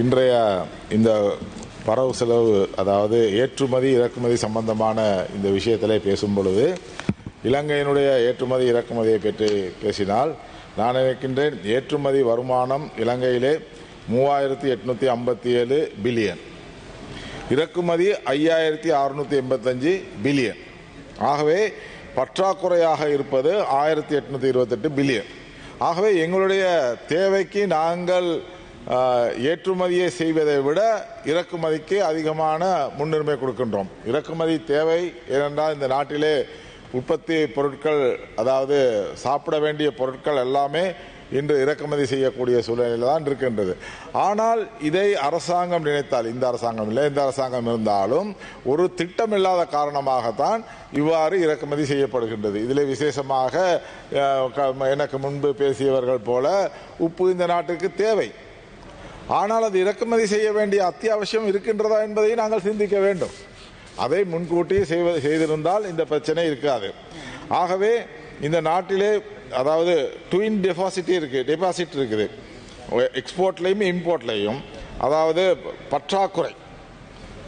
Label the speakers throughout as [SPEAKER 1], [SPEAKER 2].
[SPEAKER 1] இன்றைய இந்த வரவு செலவு அதாவது ஏற்றுமதி இறக்குமதி சம்பந்தமான இந்த விஷயத்திலே பேசும் பொழுது இலங்கையினுடைய ஏற்றுமதி இறக்குமதியை பற்றி பேசினால் நான் நினைக்கின்றேன் ஏற்றுமதி வருமானம் இலங்கையிலே மூவாயிரத்தி எட்நூத்தி ஐம்பத்தி ஏழு பில்லியன். இறக்குமதி ஐயாயிரத்தி அறுநூற்றி எண்பத்தஞ்சு பில்லியன். ஆகவே பற்றாக்குறையாக இருப்பது ஆயிரத்தி எட்நூத்தி இருபத்தெட்டு பில்லியன். ஆகவே எங்களுடைய தேவைக்கு நாங்கள் ஏற்றுமதியை செய்வதை விட இறக்குமதிக்கு அதிகமான முன்னுரிமை கொடுக்கின்றோம். இறக்குமதி தேவை ஏனென்றால் இந்த நாட்டிலே உற்பத்தி பொருட்கள் அதாவது சாப்பிட வேண்டிய பொருட்கள் எல்லாமே இன்று இறக்குமதி செய்யக்கூடிய சூழ்நிலையில் தான் இருக்கின்றது. ஆனால் இதை அரசாங்கம் நினைத்தால் இந்த அரசாங்கம் இல்லை இந்த அரசாங்கம் இருந்தாலும் ஒரு திட்டம் இல்லாத காரணமாகத்தான் இவ்வாறு இறக்குமதி செய்யப்படுகின்றது. இதில் விசேஷமாக எனக்கு முன்பு பேசியவர்கள் போல உப்பு இந்த நாட்டுக்கு தேவை. ஆனால் அது இறக்குமதி செய்ய வேண்டிய அத்தியாவசியம் இருக்கின்றதா என்பதை நாங்கள் சிந்திக்க வேண்டும். அதை முன்கூட்டி செய்வது செய்திருந்தால் இந்த பிரச்சனை இருக்காது. ஆகவே இந்த நாட்டிலே அதாவது ட்வின் டெபாசிட்டி இருக்குது டெபாசிட் இருக்குது. எக்ஸ்போர்ட்லையும் இம்போர்ட்லேயும் அதாவது பற்றாக்குறை.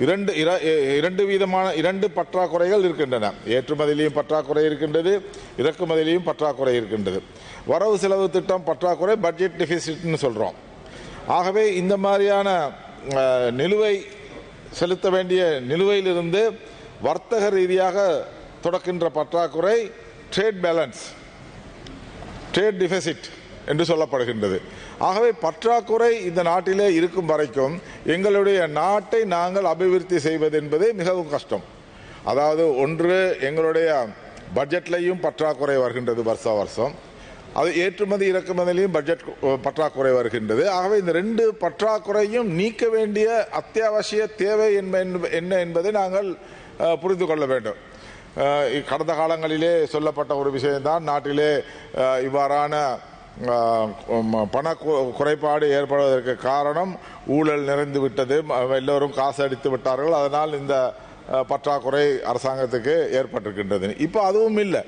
[SPEAKER 1] இரண்டு இர- இரண்டு விதமான இரண்டு பற்றாக்குறைகள் இருக்கின்றன. ஏற்றுமதியிலையும் பற்றாக்குறை இருக்கின்றது இறக்குமதியிலையும் பற்றாக்குறை இருக்கின்றது. வரவு செலவு திட்டம் பற்றாக்குறை பட்ஜெட் டெபிசிட்னு சொல்கிறோம் ஆகவே இந்த மாதிரியான நிலுவை செலுத்த வேண்டிய நிலுவையிலிருந்து வர்த்தக ரீதியாக தொடக்கின்ற பற்றாக்குறை ட்ரேட் பேலன்ஸ் ட்ரேட் டிஃபெசிட் என்று சொல்லப்படுகின்றது. ஆகவே பற்றாக்குறை இந்த நாட்டிலே இருக்கும் வரைக்கும் எங்களுடைய நாட்டை நாங்கள் அபிவிருத்தி செய்வது என்பது மிகவும் கஷ்டம். அதாவது ஒன்று எங்களுடைய பட்ஜெட்லையும் பற்றாக்குறை வருகின்றது வருஷ வருஷம். அது ஏற்றுமதி இறக்குமதியிலையும் பட்ஜெட் பற்றாக்குறை வருகின்றது. ஆகவே இந்த ரெண்டு பற்றாக்குறையும் நீக்க வேண்டிய அத்தியாவசிய தேவை என்ப- என்ன என்பதை நாங்கள் புரிந்து கொள்ள வேண்டும். கடந்த காலங்களிலே சொல்லப்பட்ட ஒரு விஷயம்தான் நாட்டிலே இவ்வாறான பண கு- குறைபாடு ஏற்படுவதற்கு காரணம் ஊழல் நிறைந்து விட்டது எல்லோரும் காசு அடித்து விட்டார்கள் அதனால் இந்த பற்றாக்குறை அரசாங்கத்துக்கு ஏற்பட்டிருக்கின்றது. இப்போ அதுவும் இல்லை.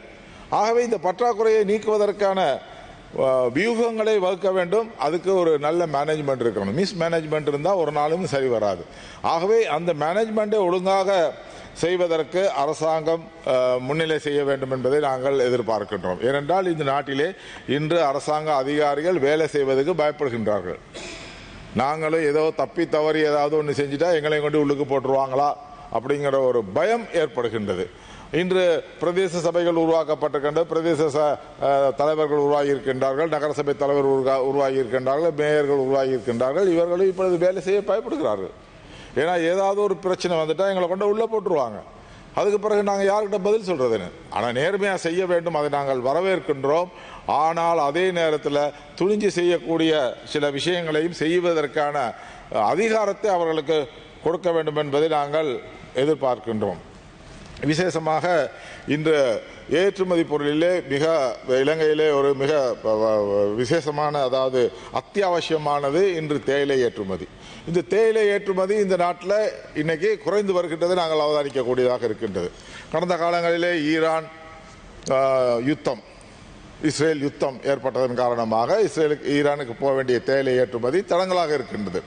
[SPEAKER 1] ஆகவே இந்த பற்றாக்குறையை நீக்குவதற்கான வியூகங்களை வகுக்க வேண்டும். அதுக்கு ஒரு நல்ல மேனேஜ்மெண்ட் இருக்கணும். மிஸ் மேனேஜ்மெண்ட் இருந்தால் ஒரு நாளும் சரி வராது. ஆகவே அந்த மேனேஜ்மெண்ட்டை ஒழுங்காக செய்வதற்கு அரசாங்கம் முன்னிலை செய்ய வேண்டும் என்பதை நாங்கள் எதிர்பார்க்கின்றோம். ஏனென்றால் இந்த நாட்டிலே இன்று அரசாங்க அதிகாரிகள் வேலை செய்வதற்கு பயப்படுகின்றார்கள். நாங்களும் ஏதோ தப்பி தவறி ஏதாவது ஒன்று செஞ்சுட்டா எங்களையும் கொண்டு உள்ளுக்கு போட்டுருவாங்களா? அப்படிங்கிற ஒரு பயம் ஏற்படுகின்றது. இன்று பிரதேச சபைகள் உருவாக்கப்பட்டிருக்கின்றது. பிரதேச ச- தலைவர்கள் உருவாகி இருக்கின்றார்கள் நகரசபை தலைவர் உருவா- உருவாகியிருக்கின்றார்கள். மேயர்கள் உருவாகியிருக்கின்றார்கள். இவர்களும் இப்பொழுது வேலை செய்ய பயப்படுகிறார்கள். ஏன்னா ஏதாவது ஒரு பிரச்சனை வந்துட்டால் எங்களை கொண்டு உள்ளே போட்டுருவாங்க. அதுக்கு பிறகு நாங்கள் யார்கிட்ட பதில் சொல்கிறதுன்னு ஆனால் நேர்மையாக செய்ய வேண்டும். அதை நாங்கள் வரவேற்கின்றோம். ஆனால் அதே நேரத்தில் துணிஞ்சு செய்யக்கூடிய சில விஷயங்களையும் செய்வதற்கான அதிகாரத்தை அவர்களுக்கு கொடுக்க வேண்டும் என்பதை நாங்கள் எதிர்பார்க்கின்றோம். விசேஷமாக இன்று ஏற்றுமதி பொருளிலே மிக இலங்கையிலே ஒரு மிக விசேஷமான அதாவது அத்தியாவசியமானது இன்று தேயிலை ஏற்றுமதி. இந்த தேயிலை ஏற்றுமதி இந்த நாட்டில் இன்றைக்கி குறைந்து வருகின்றது நாங்கள் அவதானிக்கக்கூடியதாக இருக்கின்றது. கடந்த காலங்களிலே ஈரான் யுத்தம் இஸ்ரேல் யுத்தம் ஏற்பட்டதன் காரணமாக இஸ்ரேலுக்கு ஈரானுக்கு போக வேண்டிய தேயிலை ஏற்றுமதி தடங்களாக இருக்கின்றது.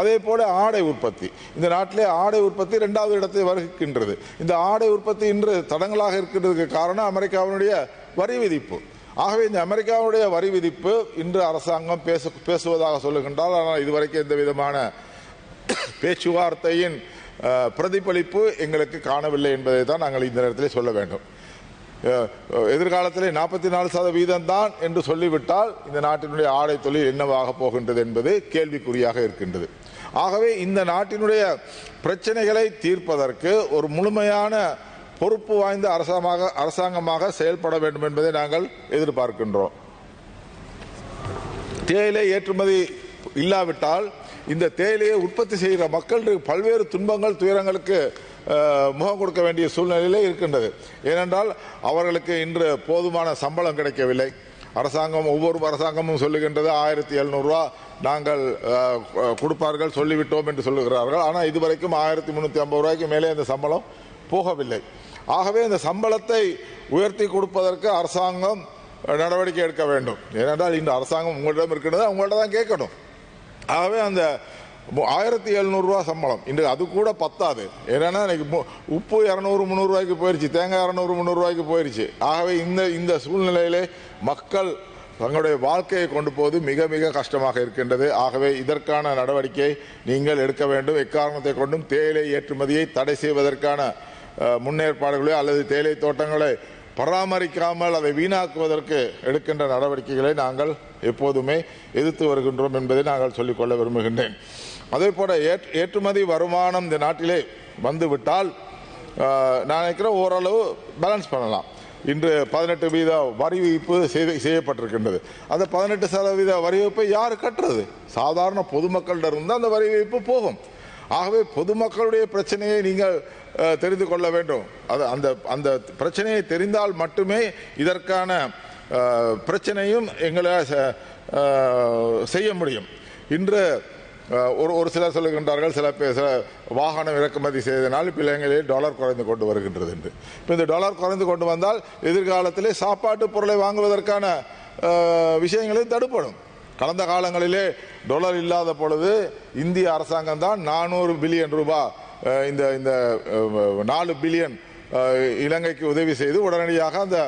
[SPEAKER 1] அதே போல ஆடை உற்பத்தி. இந்த நாட்டிலே ஆடை உற்பத்தி இரண்டாவது இடத்தை வருகின்றது. இந்த ஆடை உற்பத்தி இன்று தடங்களாக இருக்கின்றதுக்கு காரணம் அமெரிக்காவினுடைய வரி விதிப்பு. ஆகவே இந்த அமெரிக்காவுடைய வரி விதிப்பு இன்று அரசாங்கம் பேச பேசுவதாக சொல்லுகின்றால் ஆனால் இதுவரைக்கும் எந்த விதமான பேச்சுவார்த்தையின் பிரதிபலிப்பு எங்களுக்கு காணவில்லை என்பதை தான் நாங்கள் இந்த நேரத்தில் சொல்ல வேண்டும். எதிர்காலத்தில் நாற்பத்தி நாலு சதவீதம் தான் என்று சொல்லிவிட்டால் இந்த நாட்டினுடைய ஆடை தொழில் என்னவாக போகின்றது என்பது கேள்விக்குறியாக இருக்கின்றது. ஆகவே இந்த நாட்டினுடைய பிரச்சனைகளை தீர்ப்பதற்கு ஒரு முழுமையான பொறுப்பு வாய்ந்த அரசாங்கமாக அரசாங்கமாக செயல்பட வேண்டும் என்பதை நாங்கள் எதிர்பார்க்கின்றோம். தேயிலை ஏற்றுமதி இல்லாவிட்டால் இந்த தேயிலையை உற்பத்தி செய்கிற மக்களுக்கு பல்வேறு துன்பங்கள் துயரங்களுக்கு முகம் கொடுக்க வேண்டிய சூழ்நிலையிலே இருக்கின்றது. ஏனென்றால் அவர்களுக்கு இன்று போதுமான சம்பளம் கிடைக்கவில்லை. அரசாங்கம் ஒவ்வொரு அரசாங்கமும் சொல்லுகின்றது ஆயிரத்தி எழுநூறுவா நாங்கள் கொடுப்பார்கள் சொல்லிவிட்டோம் என்று சொல்லுகிறார்கள். ஆனால் இதுவரைக்கும் ஆயிரத்தி முந்நூற்றி ஐம்பது ரூபாய்க்கு மேலே அந்த சம்பளம் போகவில்லை. ஆகவே இந்த சம்பளத்தை உயர்த்தி கொடுப்பதற்கு அரசாங்கம் நடவடிக்கை எடுக்க வேண்டும். ஏனென்றால் இந்த அரசாங்கம் உங்களிடம் இருக்கிறது அவங்கள்ட்ட தான் கேட்கணும். ஆகவே அந்த ஆயிரத்தி எழுநூறுரூவா சம்பளம். இன்று அது கூட பத்தாது. ஏன்னா இன்னைக்கு உப்பு இரநூறு முந்நூறுரூவாய்க்கு போயிருச்சு. தேங்காய் இரநூறு முந்நூறுரூவாய்க்கு போயிடுச்சு ஆகவே இந்த இந்த சூழ்நிலையிலே மக்கள் தங்களுடைய வாழ்க்கையை கொண்டு போவது மிக மிக கஷ்டமாக இருக்கின்றது. ஆகவே இதற்கான நடவடிக்கை நீங்கள் எடுக்க வேண்டும். எக்காரணத்தை கொண்டும் தேயிலை ஏற்றுமதியை தடை செய்வதற்கான முன்னேற்பாடுகளோ அல்லது தேயிலை தோட்டங்களை பராமரிக்காமல் அதை வீணாக்குவதற்கு எடுக்கின்ற நடவடிக்கைகளை நாங்கள் எப்போதுமே எதிர்த்து வருகின்றோம் என்பதை நாங்கள் சொல்லிக்கொள்ள விரும்புகின்றேன். அதே போல ஏற்- ஏற்றுமதி வருமானம் இந்த நாட்டிலே வந்துவிட்டால் நான் நினைக்கிறேன் ஓரளவு பேலன்ஸ் பண்ணலாம். இன்று பதினெட்டு வீத வரி விதிப்பு செய்யப்பட்டிருக்கின்றது. அந்த பதினெட்டு சதவீத வரி விதிப்பை யார் கட்டுறது? சாதாரண பொதுமக்களிடம் இருந்து அந்த வரி விதிப்பு போகும். ஆகவே பொதுமக்களுடைய பிரச்சனையை நீங்கள் தெரிந்து கொள்ள வேண்டும். அது அந்த அந்த பிரச்சனையை தெரிந்தால் மட்டுமே இதற்கான பிரச்சனையும் எங்களால் ச- செய்ய முடியும். இன்று ஒரு ஒரு சிலர் சொல்லுகின்றார்கள் சில பேர் சில வாகனம் இறக்குமதி செய்தனால் பிள்ளைங்களே டாலர் குறைந்து கொண்டு வருகின்றது என்று. இப்போ இந்த டாலர் குறைந்து கொண்டு வந்தால் எதிர்காலத்திலே சாப்பாட்டு பொருளை வாங்குவதற்கான விஷயங்களையும் தடுப்படும். கடந்த காலங்களிலே டொலர் இல்லாத பொழுது இந்திய அரசாங்கம் தான் நானூறு பில்லியன் ரூபாய் இந்த இந்த நாலு பில்லியன் இலங்கைக்கு உதவி செய்து உடனடியாக அந்த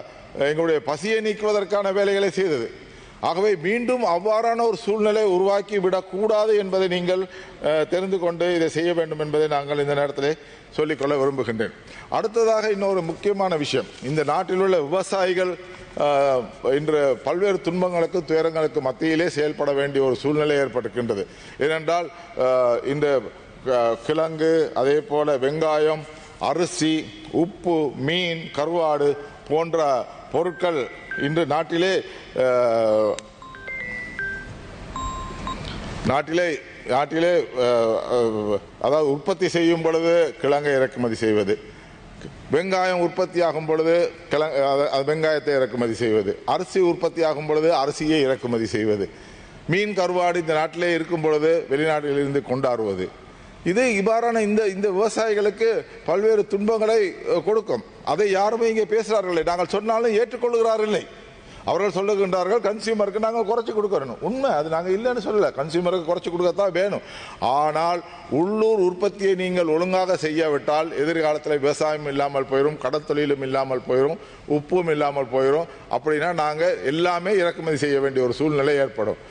[SPEAKER 1] எங்களுடைய பசியை நீக்குவதற்கான வேலைகளை செய்தது. ஆகவே மீண்டும் அவ்வாறான ஒரு சூழ்நிலை உருவாக்கி விடக்கூடாது என்பதை நீங்கள் தெரிந்து கொண்டு இதை செய்ய வேண்டும் என்பதை நாங்கள் இந்த நேரத்தில் சொல்லிக்கொள்ள விரும்புகின்றேன். அடுத்ததாக இன்னொரு முக்கியமான விஷயம். இந்த நாட்டில் உள்ள விவசாயிகள் இன்று பல்வேறு துன்பங்களுக்கு துயரங்களுக்கு மத்தியிலே செயல்பட வேண்டிய ஒரு சூழ்நிலை ஏற்பட்டிருக்கின்றது. ஏனென்றால் இந்த கிழங்கு அதே போல வெங்காயம் அரிசி உப்பு மீன் கருவாடு போன்ற பொருட்கள் இன்று நாட்டிலே நாட்டிலே நாட்டிலே அதாவது உற்பத்தி செய்யும் பொழுது கிழங்கை இறக்குமதி செய்வது. வெங்காயம் உற்பத்தி ஆகும் பொழுது கிழங்கு அது வெங்காயத்தை இறக்குமதி செய்வது. அரிசி உற்பத்தி ஆகும் பொழுது அரிசியை இறக்குமதி செய்வது. மீன் கருவாடு இந்த நாட்டிலே இருக்கும் பொழுது வெளிநாட்டிலிருந்து கொண்டாடுவது. இது இவ்வாறான இந்த இந்த விவசாயிகளுக்கு பல்வேறு துன்பங்களை கொடுக்கும். அதை யாருமே இங்கே பேசுகிறார்கள் நாங்கள் சொன்னாலும் ஏற்றுக்கொள்கிறார்கள் அவர்கள் சொல்லுகின்றார்கள் கன்சியூமருக்கு நாங்கள் குறைச்சி கொடுக்கணும் உண்மை அது நாங்கள் இல்லைன்னு சொல்லலை. கன்சியூமருக்கு குறைச்சி கொடுக்கத்தான் வேணும். ஆனால் உள்ளூர் உற்பத்தியை நீங்கள் ஒழுங்காக செய்யாவிட்டால் எதிர்காலத்தில் விவசாயம் இல்லாமல் போயிடும் கடத்தொழிலும் இல்லாமல் போயிடும் உப்பும் இல்லாமல் போயிடும் அப்படின்னா நாங்கள் எல்லாமே இறக்குமதி செய்ய வேண்டிய ஒரு சூழ்நிலை ஏற்படும்.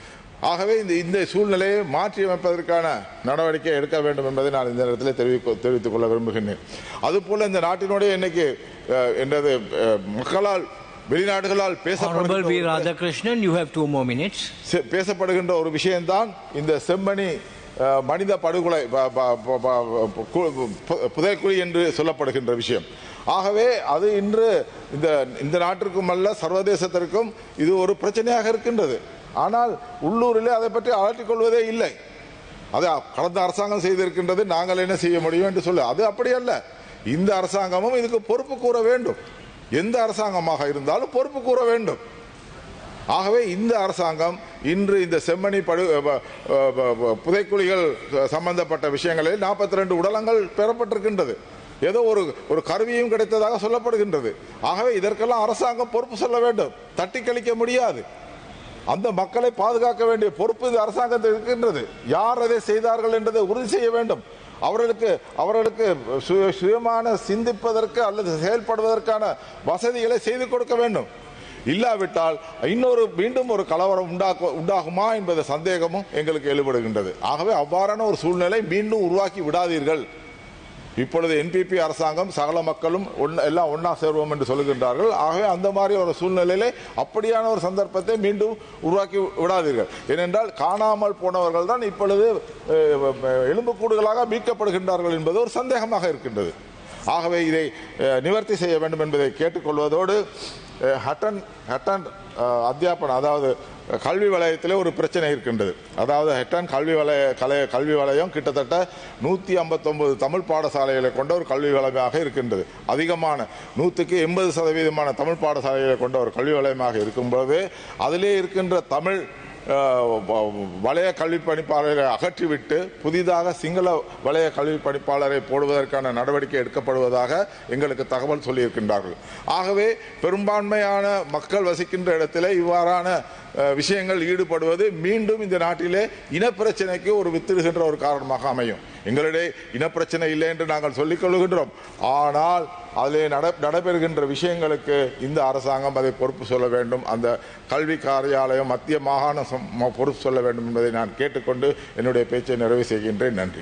[SPEAKER 1] ஆகவே இந்த இந்த சூழ்நிலையை மாற்றி அமைப்பதற்கான நடவடிக்கை எடுக்க வேண்டும் என்பதை நான் இந்த நேரத்தில் தெரிவிக்க தெரிவித்துக் கொள்ள விரும்புகின்றேன் அதுபோல இந்த நாட்டினுடைய இன்னைக்கு அஹ், மக்களால் வெளிநாடுகளால். பேசப்படுகின்ற
[SPEAKER 2] Radhakrishnan, you have two more minutes.
[SPEAKER 1] செ- பேசப்படுகின்ற ஒரு விஷயம்தான் இந்த செம்மணி மனித படுகொலை புதைக்குழி என்று சொல்லப்படுகின்ற விஷயம் ஆகவே அது இன்று இந்த இந்த நாட்டிற்கும் அல்ல சர்வதேசத்திற்கும் இது ஒரு பிரச்சனையாக இருக்கின்றது ஆனால் உள்ளூரிலே அதை பற்றி அலட்டிக் கொள்வதே இல்லை. அது கடந்த அரசாங்கம் செய்திருக்கின்றது நாங்கள் என்ன செய்ய முடியும் என்று சொல்லு. அது அப்படி அல்ல. இந்த அரசாங்கமும் இதுக்கு பொறுப்பு கூற வேண்டும். எந்த அரசாங்கமாக இருந்தாலும் பொறுப்பு கூற வேண்டும். ஆகவே இந்த அரசாங்கம் இன்று இந்த செம்மணி படு புதைக்குழிகள் சம்பந்தப்பட்ட விஷயங்களில் நாற்பத்தி ரெண்டு உடலங்கள் பெறப்பட்டிருக்கின்றது. ஏதோ ஒரு ஒரு கருவியும் கிடைத்ததாக சொல்லப்படுகின்றது. ஆகவே இதற்கெல்லாம் அரசாங்கம் பொறுப்பு சொல்ல வேண்டும். தட்டி கழிக்க முடியாது. அந்த மக்களை பாதுகாக்க வேண்டிய பொறுப்பு இந்த அரசாங்கத்தில் இருக்கின்றது. யார் அதை செய்தார்கள் என்றதை உறுதி செய்ய வேண்டும். அவர்களுக்கு அவர்களுக்கு சுய- சுயமான சிந்திப்பதற்கு அல்லது செயல்படுவதற்கான வசதிகளை செய்து கொடுக்க வேண்டும். இல்லாவிட்டால் இன்னொரு மீண்டும் ஒரு கலவரம் உண்டாக்கு உண்டாகுமா என்பது சந்தேகமும் எங்களுக்கு எழுபடுகின்றது. ஆகவே அவ்வாறான ஒரு சூழ்நிலை மீண்டும் உருவாக்கி விடாதீர்கள். இப்பொழுது என்பிபி அரசாங்கம் சகல மக்களும் ஒண்ண- எல்லாம் ஒன்றா சேர்வோம் என்று சொல்லுகின்றார்கள். ஆகவே அந்த மாதிரி ஒரு சூழ்நிலையிலே அப்படியான ஒரு சந்தர்ப்பத்தை மீண்டும் உருவாக்கி விடாதீர்கள். ஏனென்றால் காணாமல் போனவர்கள் தான் இப்பொழுது எலும்புக்கூடுகளாக மீட்கப்படுகின்றார்கள் என்பது ஒரு சந்தேகமாக இருக்கின்றது. ஆகவே இதை நிவர்த்தி செய்ய வேண்டும் என்பதை கேட்டுக்கொள்வதோடு ஹட்டன் ஹட்டன் அத்தியாபனம் அதாவது கல்வி வலயத்திலே ஒரு பிரச்சனை இருக்கின்றது. அதாவது ஹெட்டன் கல்வி வலய கலை கல்வி வலயம் கிட்டத்தட்ட நூற்றி ஐம்பத்தொம்பது தமிழ் பாடசாலைகளை கொண்ட ஒரு கல்வி வலயமாக இருக்கின்றது. அதிகமான நூற்றுக்கு எண்பது சதவீதமான தமிழ் பாடசாலைகளை கொண்ட ஒரு கல்வி வலயமாக இருக்கும்போது அதிலே இருக்கின்ற தமிழ் வளைய கல்வி பணிப்பாளரை அகற்றிவிட்டு புதிதாக சிங்கள வளைய கல்வி பணிப்பாளரை போடுவதற்கான நடவடிக்கை எடுக்கப்படுவதாக எங்களுக்கு தகவல் சொல்லியிருக்கின்றார்கள். ஆகவே பெரும்பான்மையான மக்கள் வசிக்கின்ற இடத்திலே இவ்வாறான விஷயங்கள் ஈடுபடுவது மீண்டும் இந்த நாட்டிலே இனப்பிரச்சனைக்கு ஒரு வித்திடுகின்ற ஒரு காரணமாக அமையும். எங்களிடையே இனப்பிரச்சனை இல்லை என்று நாங்கள் சொல்லிக் கொள்கின்றோம் ஆனால் அதிலே நட நடைபெறுகின்ற விஷயங்களுக்கு இந்த அரசாங்கம் அதை பொறுப்பு சொல்ல வேண்டும். அந்த கல்வி காரியாலயம் மத்திய மாகாண சம்- பொறுப்பு சொல்ல வேண்டும் என்பதை நான் கேட்டுக்கொண்டு என்னுடைய பேச்சை நிறைவு செய்கின்றேன். நன்றி.